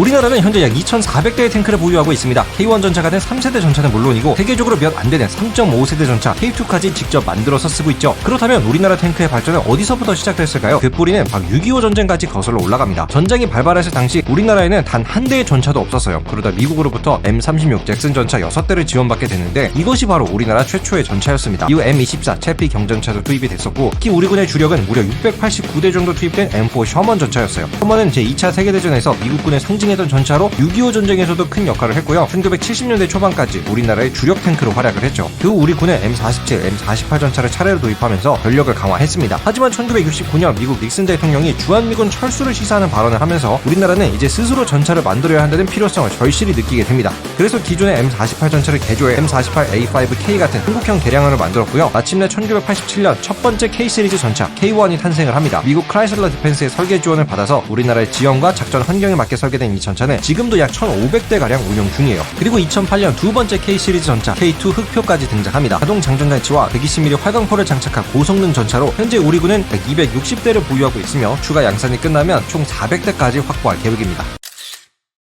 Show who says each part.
Speaker 1: 우리나라는 현재 약 2,400대의 탱크를 보유하고 있습니다. K1 전차가 된 3세대 전차는 물론이고 세계적으로 몇 안 되는 3.5세대 전차 K2까지 직접 만들어서 쓰고 있죠. 그렇다면 우리나라 탱크의 발전은 어디서부터 시작됐을까요? 그 뿌리는 바로 6.25 전쟁까지 거슬러 올라갑니다. 전쟁이 발발했을 당시 우리나라에는 단 한 대의 전차도 없었어요. 그러다 미국으로부터 M36 잭슨 전차 6대를 지원받게 됐는데 이것이 바로 우리나라 최초의 전차였습니다. 이후 M24 채피 경전차도 투입이 됐었고 특히 우리 군의 주력은 무려 689대 정도 투입된 M4 셔먼 전차였어요. 셔먼은 제2차 세계대전에서 미국군의 상징 했던 전차로 6.25 전쟁에서도 큰 역할을 했고요. 1970년대 초반까지 우리나라의 주력 탱크로 활약을 했죠. 그후 우리 군은 M47, M48 전차를 차례로 도입하면서 전력을 강화했습니다. 하지만 1969년 미국 닉슨 대통령이 주한미군 철수를 시사하는 발언을 하면서 우리나라는 이제 스스로 전차를 만들어야 한다는 필요성을 절실히 느끼게 됩니다. 그래서 기존의 M48 전차를 개조해 M48A5K 같은 한국형 개량형을 만들었고요. 마침내 1987년 첫 번째 K 시리즈 전차 K1이 탄생을 합니다. 미국 크라이슬러 디펜스의 설계 지원을 받아서 우리나라의 지형과 작전 환경에 맞게 설계된 이 전차는 지금도 약 1,500대 가량 운용 중이에요. 그리고 2008년 두 번째 K 시리즈 전차 K2 흑표까지 등장합니다. 자동 장전 장치와 120mm 활강포를 장착한 고성능 전차로 현재 우리 군은 약 260대를 보유하고 있으며 추가 양산이 끝나면 총 400대까지 확보할 계획입니다.